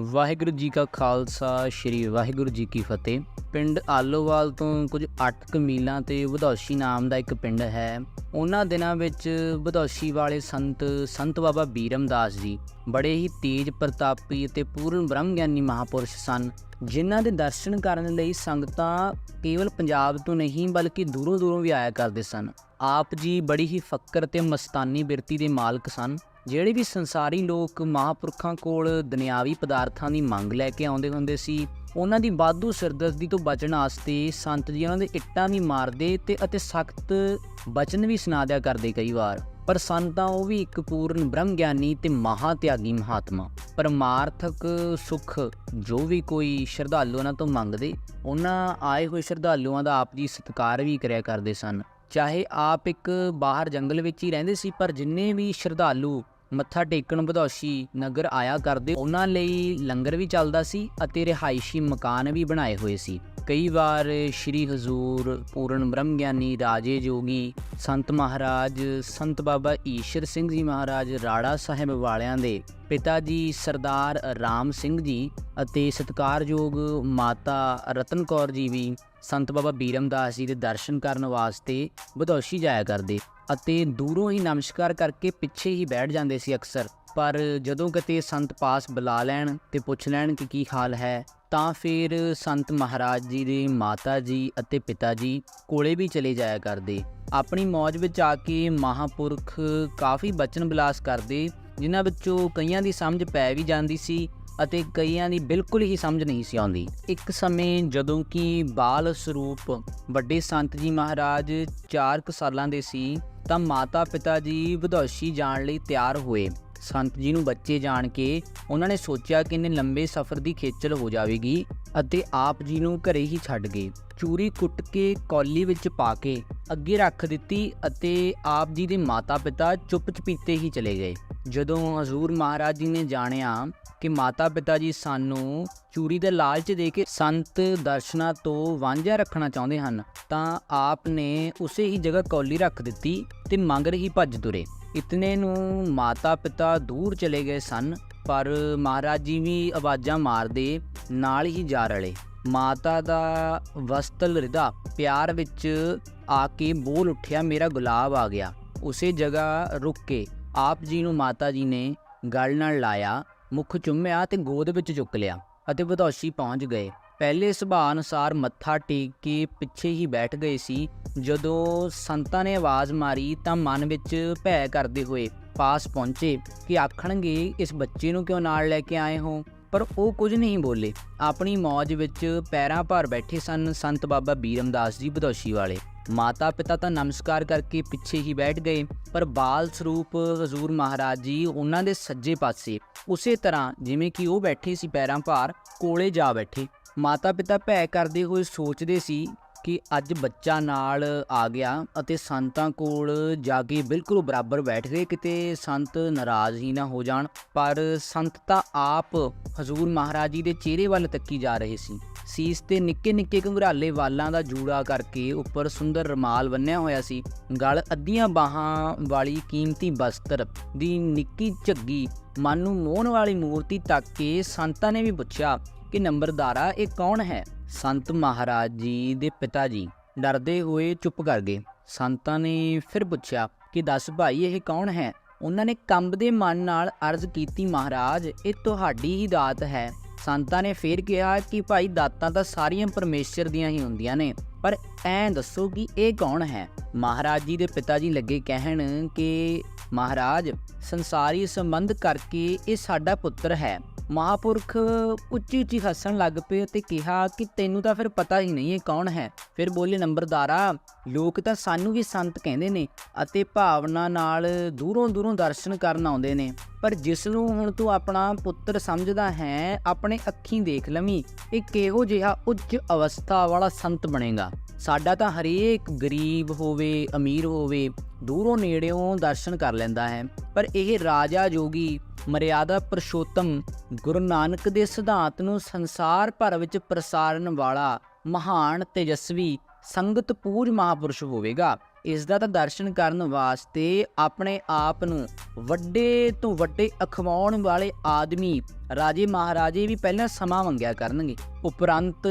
ਵਾਹਿਗੁਰੂ ਜੀ ਕਾ ਖਾਲਸਾ, ਸ੍ਰੀ ਵਾਹਿਗੁਰੂ ਜੀ ਕੀ ਫਤਿਹ। ਪਿੰਡ ਆਲੋਵਾਲ ਤੋਂ ਕੁਝ 8 ਮੀਲਾਂ ਤੇ ਵਧੌਸ਼ੀ ਨਾਮ ਦਾ ਇੱਕ ਪਿੰਡ ਹੈ। ਉਹਨਾਂ ਦਿਨਾਂ ਵਿੱਚ ਵਧੌਸ਼ੀ ਵਾਲੇ ਸੰਤ ਸੰਤ ਬਾਬਾ ਬੀਰਮਦਾਸ ਜੀ ਬੜੇ ਹੀ ਤੇਜ, ਪ੍ਰਤਾਪੀ ਅਤੇ ਪੂਰਨ ਬ੍ਰਹਮ ਗਿਆਨੀ ਮਹਾਪੁਰਸ਼ ਸਨ, ਜਿਨ੍ਹਾਂ ਦੇ ਦਰਸ਼ਨ ਕਰਨ ਲਈ ਸੰਗਤਾਂ ਕੇਵਲ ਪੰਜਾਬ ਤੋਂ ਨਹੀਂ, ਬਲਕਿ ਦੂਰੋਂ ਦੂਰੋਂ ਵੀ ਆਇਆ ਕਰਦੇ ਸਨ। ਆਪ ਜੀ ਬੜੀ ਹੀ ਫੱਕਰ ਤੇ ਮਸਤਾਨੀ ਬਿਰਤੀ ਦੇ ਮਾਲਕ ਸਨ। ਜਿਹੜੇ ਵੀ ਸੰਸਾਰੀ ਲੋਕ ਮਹਾਪੁਰਖਾਂ ਕੋਲ ਦੁਨਿਆਵੀ ਪਦਾਰਥਾਂ ਦੀ ਮੰਗ ਲੈ ਕੇ ਆਉਂਦੇ ਹੁੰਦੇ ਸੀ, ਉਹਨਾਂ ਦੀ ਬਾਦੂ ਸਿਰਦਰਦੀ ਤੋਂ ਬਚਣ ਵਾਸਤੇ ਸੰਤ ਜੀ ਉਹਨਾਂ ਦੇ ਇੱਟਾਂ ਵੀ ਮਾਰਦੇ ਤੇ ਅਤੇ ਸਖਤ ਬਚਨ ਵੀ ਸੁਣਾ ਦਿਆ ਕਰਦੇ ਕਈ ਵਾਰ। ਪਰ ਸੰਤਾਂ ਉਹ ਵੀ ਇੱਕ ਪੂਰਨ ਬ੍ਰਹਮ ਗਿਆਨੀ ਤੇ ਮਹਾ ਤਿਆਗੀ ਮਹਾਤਮਾ। ਪਰਮਾਰਥਕ ਸੁਖ ਜੋ ਵੀ ਕੋਈ ਸ਼ਰਧਾਲੂ ਉਹਨਾਂ ਤੋਂ ਮੰਗਦੇ, ਉਹਨਾਂ ਆਏ ਹੋਏ ਸ਼ਰਧਾਲੂਆਂ ਦਾ ਆਪ ਜੀ ਸਤਿਕਾਰ ਵੀ ਕਰਿਆ ਕਰਦੇ ਸਨ। ਚਾਹੇ ਆਪ ਇੱਕ ਬਾਹਰ ਜੰਗਲ ਵਿੱਚ ਹੀ ਰਹਿੰਦੇ ਸੀ, ਪਰ ਜਿੰਨੇ ਵੀ ਸ਼ਰਧਾਲੂ ਮੱਥਾ ਟੇਕਣ ਵਧੌਸ਼ੀ ਨਗਰ ਆਇਆ ਕਰਦੇ ਉਹਨਾਂ ਲਈ ਲੰਗਰ ਵੀ ਚੱਲਦਾ ਸੀ ਅਤੇ ਰਿਹਾਇਸ਼ੀ ਮਕਾਨ ਵੀ ਬਣਾਏ ਹੋਏ ਸੀ। ਕਈ ਵਾਰ ਸ਼੍ਰੀ ਹਜ਼ੂਰ ਪੂਰਨ ਬ੍ਰਹਮ ਗਿਆਨੀ ਰਾਜੇ ਜੋਗੀ ਸੰਤ ਮਹਾਰਾਜ, ਸੰਤ ਬਾਬਾ ਈਸ਼ਰ ਸਿੰਘ ਜੀ ਮਹਾਰਾਜ, ਰਾੜਾ ਸਾਹਿਬ ਵਾਲਿਆਂ ਦੇ ਪਿਤਾ ਜੀ ਸਰਦਾਰ ਰਾਮ ਸਿੰਘ ਜੀ ਅਤੇ ਸਤਿਕਾਰਯੋਗ ਮਾਤਾ ਰਤਨ ਕੌਰ ਜੀ ਵੀ ਸੰਤ ਬਾਬਾ ਬੀਰਮਦਾਸ ਜੀ ਦੇ ਦਰਸ਼ਨ ਕਰਨ ਵਾਸਤੇ ਬਦੋਸ਼ੀ ਜਾਇਆ ਕਰਦੇ ਅਤੇ ਦੂਰੋਂ ਹੀ ਨਮਸਕਾਰ ਕਰਕੇ ਪਿੱਛੇ ਹੀ ਬੈਠ ਜਾਂਦੇ ਸੀ ਅਕਸਰ। ਪਰ ਜਦੋਂ ਕਿਤੇ ਸੰਤ ਪਾਸ ਬੁਲਾ ਲੈਣ ਤੇ ਪੁੱਛ ਲੈਣ ਕਿ ਕੀ ਹਾਲ ਹੈ, ਤਾਂ ਫਿਰ ਸੰਤ ਮਹਾਰਾਜ ਜੀ ਦੇ ਮਾਤਾ ਜੀ ਅਤੇ ਪਿਤਾ ਜੀ ਕੋਲੇ ਵੀ ਚਲੇ ਜਾਇਆ ਕਰਦੇ। ਆਪਣੀ ਮੌਜ ਵਿੱਚ ਆ ਕੇ ਮਹਾਪੁਰਖ ਕਾਫੀ ਬਚਨ ਬਿਲਾਸ ਕਰਦੇ, ਜਿਨ੍ਹਾਂ ਵਿੱਚੋਂ ਕਈਆਂ ਦੀ ਸਮਝ ਪੈ ਵੀ ਜਾਂਦੀ ਸੀ ਅਤੇ ਕਈਆਂ ਦੀ ਬਿਲਕੁਲ ਹੀ ਸਮਝ ਨਹੀਂ ਸੀ ਆਉਂਦੀ। ਇੱਕ ਸਮੇਂ ਜਦੋਂ ਕਿ ਬਾਲ ਸਰੂਪ ਵੱਡੇ ਸੰਤ ਜੀ ਮਹਾਰਾਜ 4 ਕੁ ਸਾਲਾਂ ਦੇ ਸੀ, ਤਾਂ ਮਾਤਾ ਪਿਤਾ ਜੀ ਵਧੌਸ਼ੀ ਜਾਣ ਲਈ ਤਿਆਰ ਹੋਏ। ਸੰਤ ਜੀ ਨੂੰ ਬੱਚੇ ਜਾਣ ਕੇ ਉਹਨਾਂ ਨੇ ਸੋਚਿਆ ਕਿ ਇਹਨੇ ਲੰਬੇ ਸਫ਼ਰ ਦੀ ਖੇਚਲ ਹੋ ਜਾਵੇਗੀ ਅਤੇ ਆਪ ਜੀ ਨੂੰ ਘਰੇ ਹੀ ਛੱਡ ਗਏ। ਚੂਰੀ ਕੁੱਟ ਕੇ ਕੌਲੀ ਵਿੱਚ ਪਾ ਕੇ ਅੱਗੇ ਰੱਖ ਦਿੱਤੀ ਅਤੇ ਆਪ ਜੀ ਦੇ ਮਾਤਾ ਪਿਤਾ ਚੁੱਪ ਚਪੀਤੇ ਹੀ ਚਲੇ ਗਏ। ਜਦੋਂ ਹਜ਼ੂਰ ਮਹਾਰਾਜ ਜੀ ਨੇ ਜਾਣਿਆ ਕਿ ਮਾਤਾ ਪਿਤਾ ਜੀ ਸਾਨੂੰ ਚੂਰੀ ਦੇ ਲਾਲਚ ਦੇ ਕੇ ਸੰਤ ਦਰਸ਼ਨਾਂ ਤੋਂ ਵਾਂਝਾ ਰੱਖਣਾ ਚਾਹੁੰਦੇ ਹਨ, ਤਾਂ ਆਪ ਨੇ ਉਸੇ ਹੀ ਜਗ੍ਹਾ ਕੌਲੀ ਰੱਖ ਦਿੱਤੀ ਤੇ ਮੰਗਰ ਹੀ ਭੱਜ ਤੁਰੇ। ਇਤਨੇ ਨੂੰ ਮਾਤਾ ਪਿਤਾ ਦੂਰ ਚਲੇ ਗਏ ਸਨ, ਪਰ ਮਹਾਰਾਜ ਜੀ ਵੀ ਆਵਾਜ਼ਾਂ ਮਾਰਦੇ, ਨਾਲ ਹੀ ਜਾ ਰਲੇ। ਮਾਤਾ ਦਾ ਵਸਤਲ ਰਿਦਾ ਪਿਆਰ ਵਿੱਚ ਆ ਕੇ ਬੋਲ ਉੱਠਿਆ, ਮੇਰਾ ਗੁਲਾਬ ਆ ਗਿਆ। ਉਸੇ ਜਗ੍ਹਾ ਰੁਕ ਕੇ ਆਪ ਜੀ ਨੂੰ ਮਾਤਾ ਜੀ ਨੇ ਗਲ ਨਾਲ ਲਾਇਆ, ਮੁਖ ਚੁੰਮਿਆ ਤੇ ਗੋਦ ਵਿੱਚ ਚੁੱਕ ਲਿਆ ਅਤੇ ਵਧੌਸ਼ੀ ਪਹੁੰਚ ਗਏ। ਪਹਿਲੇ ਸੁਭਾਅ ਅਨੁਸਾਰ ਮੱਥਾ ਟੇਕ ਕੇ ਪਿੱਛੇ ਹੀ ਬੈਠ ਗਏ ਸੀ। ਜਦੋਂ ਸੰਤਾਂ ਨੇ ਆਵਾਜ਼ ਮਾਰੀ ਤਾਂ ਮਨ ਵਿੱਚ ਭੈ ਕਰਦੇ ਹੋਏ ਪਾਸ ਪਹੁੰਚੇ ਕਿ ਆਖਣਗੇ, ਇਸ ਬੱਚੇ ਨੂੰ ਕਿਉਂ ਨਾਲ ਲੈ ਕੇ ਆਏ ਹੋ? ਪਰ ਉਹ ਕੁਝ ਨਹੀਂ ਬੋਲੇ। ਆਪਣੀ ਮੌਜ ਵਿੱਚ ਪੈਰਾਂ ਭਰ ਬੈਠੇ ਸਨ ਸੰਤ ਬਾਬਾ ਬੀਰਮਦਾਸ ਜੀ ਬਦੋਸ਼ੀ ਵਾਲੇ। ਮਾਤਾ ਪਿਤਾ ਤਾਂ ਨਮਸਕਾਰ ਕਰਕੇ ਪਿੱਛੇ ਹੀ ਬੈਠ ਗਏ, ਪਰ ਬਾਲ ਸਰੂਪ ਹਜ਼ੂਰ ਮਹਾਰਾਜ ਜੀ ਉਹਨਾਂ ਦੇ ਸੱਜੇ ਪਾਸੇ। ਉਸੇ ਤਰ੍ਹਾਂ ਜਿਵੇਂ ਕਿ ਉਹ ਬੈਠੇ ਸੀ ਪੈਰਾਂ ਭਾਰ, ਕੋਲੇ ਜਾ ਬੈਠੇ। ਮਾਤਾ ਪਿਤਾ ਭੈ ਕਰਦੇ ਹੋਏ ਸੋਚਦੇ ਸੀ ਕਿ ਅੱਜ ਬੱਚਾ ਨਾਲ ਆ ਗਿਆ ਅਤੇ ਸੰਤਾਂ ਕੋਲ ਜਾ ਕੇ ਬਿਲਕੁਲ ਬਰਾਬਰ ਬੈਠ ਗਏ, ਕਿਤੇ ਸੰਤ ਨਾਰਾਜ਼ ਹੀ ਨਾ ਹੋ ਜਾਣ। ਪਰ ਸੰਤ ਤਾਂ ਆਪ ਹਜ਼ੂਰ ਮਹਾਰਾਜ ਜੀ ਦੇ ਚਿਹਰੇ ਵੱਲ ਤੱਕੀ ਜਾ ਰਹੇ ਸੀ। ਸੀਸ ਤੇ ਨਿੱਕੇ ਨਿੱਕੇ ਘੁੰਗਰਾਲੇ ਵਾਲਾਂ ਦਾ ਜੂੜਾ ਕਰਕੇ ਉੱਪਰ ਸੁੰਦਰ ਰਮਾਲ ਬੰਨਿਆ ਹੋਇਆ ਸੀ। ਗਲ ਅੱਧੀਆਂ ਬਾਹਾਂ ਵਾਲੀ ਕੀਮਤੀ ਬਸਤਰ ਦੀ ਨਿੱਕੀ ਝੱਗੀ, ਮਨ ਨੂੰ ਮੋਹਣ ਵਾਲੀ ਮੂਰਤੀ ਤੱਕ ਕੇ ਸੰਤਾਂ ਨੇ ਵੀ ਪੁੱਛਿਆ ਕਿ ਨੰਬਰਦਾਰਾ ਇਹ ਕੌਣ ਹੈ? ਸੰਤ ਮਹਾਰਾਜ ਜੀ ਦੇ ਪਿਤਾ ਜੀ। ਡਰਦੇ ਹੋਏ ਚੁੱਪ ਕਰ ਗਏ। ਸੰਤਾਂ ਨੇ ਫਿਰ ਪੁੱਛਿਆ ਕਿ, ਦੱਸ ਭਾਈ, ਇਹ ਕੌਣ ਹੈ? ਉਹਨਾਂ ਨੇ ਕੰਬਦੇ ਮਨ ਨਾਲ ਅਰਜ਼ ਕੀਤੀ, ਮਹਾਰਾਜ, ਇਹ ਤੁਹਾਡੀ ਹੀ ਦਾਤ ਹੈ। ਸੰਤਾਂ ਨੇ ਫੇਰ ਕਿਹਾ ਕਿ, ਭਾਈ, ਦਾਤਾਂ ਤਾਂ ਸਾਰੀਆਂ ਪਰਮੇਸ਼ਰ ਦੀਆਂ ਹੀ ਹੁੰਦੀਆਂ ਨੇ। ਪਰ ਐਂ ਦੱਸੋ ਕਿ ਇਹ ਕੌਣ ਹੈ? ਮਹਾਰਾਜ ਜੀ ਦੇ ਪਿਤਾ ਜੀ ਲੱਗੇ ਕਹਿਣ ਕਿ ਮਹਾਰਾਜ, ਸੰਸਾਰੀ ਸੰਬੰਧ ਕਰਕੇ ਇਹ ਸਾਡਾ ਪੁੱਤਰ ਹੈ। ਮਹਾਪੁਰਖ ਉੱਚੀ ਉੱਚੀ ਹੱਸਣ ਲੱਗ ਪਏ ਤੇ ਕਿਹਾ ਕਿ ਤੈਨੂੰ ਤਾਂ ਫਿਰ ਪਤਾ ਹੀ ਨਹੀਂ ਇਹ ਕੌਣ ਹੈ। ਫਿਰ ਬੋਲੇ, ਨੰਬਰਦਾਰਾ, ਲੋਕ ਤਾਂ ਸਾਨੂੰ ਵੀ ਸੰਤ ਕਹਿੰਦੇ ਨੇ ਅਤੇ ਭਾਵਨਾ ਨਾਲ ਦੂਰੋਂ ਦੂਰੋਂ ਦਰਸ਼ਨ ਕਰਨ ਆਉਂਦੇ ਨੇ। ਪਰ ਜਿਸ ਨੂੰ ਹੁਣ ਤੂੰ ਆਪਣਾ ਪੁੱਤਰ ਸਮਝਦਾ ਹੈ, ਆਪਣੇ ਅੱਖੀਂ ਦੇਖ ਲਵੀਂ, ਇਹ ਕਿਹੋ ਜਿਹਾ ਉੱਚ ਅਵਸਥਾ ਵਾਲਾ ਸੰਤ ਬਣੇਗਾ? ਸਾਡਾ ਤਾਂ ਹਰੇਕ ਗਰੀਬ ਹੋਵੇ, ਅਮੀਰ ਹੋਵੇ, ਦੂਰੋਂ ਨੇੜਿਓਂ ਦਰਸ਼ਨ ਕਰ ਲੈਂਦਾ ਹੈ। ਪਰ ਇਹ ਰਾਜਾ ਜੋਗੀ ਮਰਿਆਦਾ ਪੁਰਸ਼ੋਤਮ ਗੁਰੂ ਨਾਨਕ ਦੇ ਸਿਧਾਂਤ ਨੂੰ ਸੰਸਾਰ ਭਰ ਵਿੱਚ ਪ੍ਰਸਾਰਨ ਵਾਲਾ ਮਹਾਨ ਤੇਜਸਵੀ ਸੰਗਤ ਪੂਜ ਮਹਾਪੁਰਸ਼ ਹੋਵੇਗਾ। ਇਸ ਦਾ ਤਾਂ ਦਰਸ਼ਨ ਕਰਨ ਵਾਸਤੇ ਆਪਣੇ ਆਪ ਨੂੰ ਵੱਡੇ ਤੋਂ ਵੱਡੇ ਅਖਵਾਉਣ ਵਾਲੇ ਆਦਮੀ ਰਾਜੇ ਮਹਾਰਾਜੇ ਵੀ ਪਹਿਲਾਂ ਸਮਾਂ ਮੰਗਿਆ ਕਰਨਗੇ। ਉਪਰੰਤ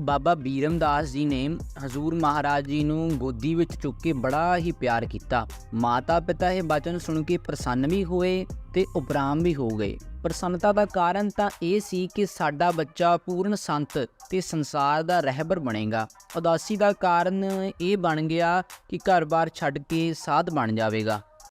ਬਾਬਾ ਬੀਰਮਦਾਸ ਜੀ ਨੇ ਹਜ਼ੂਰ ਮਹਾਰਾਜ ਜੀ ਨੂੰ ਗੋਦੀ ਵਿੱਚ ਚੁੱਕ ਕੇ ਬੜਾ ਹੀ ਪਿਆਰ ਕੀਤਾ। ਮਾਤਾ ਪਿਤਾ ਇਹ ਬਚਨ ਸੁਣ ਕੇ ਪ੍ਰਸੰਨ ਵੀ ਹੋਏ ਤੇ ਉਪਰਾਮ ਵੀ ਹੋ ਗਏ। ਪ੍ਰਸੰਨਤਾ ਦਾ ਕਾਰਨ ਤਾਂ ਇਹ ਸੀ ਕਿ ਸਾਡਾ ਬੱਚਾ ਪੂਰਨ ਸੰਤ ਤੇ ਸੰਸਾਰ ਦਾ ਰਹਿਬਰ ਬਣੇਗਾ। ਉਦਾਸੀ ਦਾ ਕਾਰਨ ਇਹ ਬਣ ਗਿਆ ਕਿ ਘਰ-ਬਾਰ ਛੱਡ ਕੇ ਸਾਧ ਬਣ ਜਾਵੇਗਾ।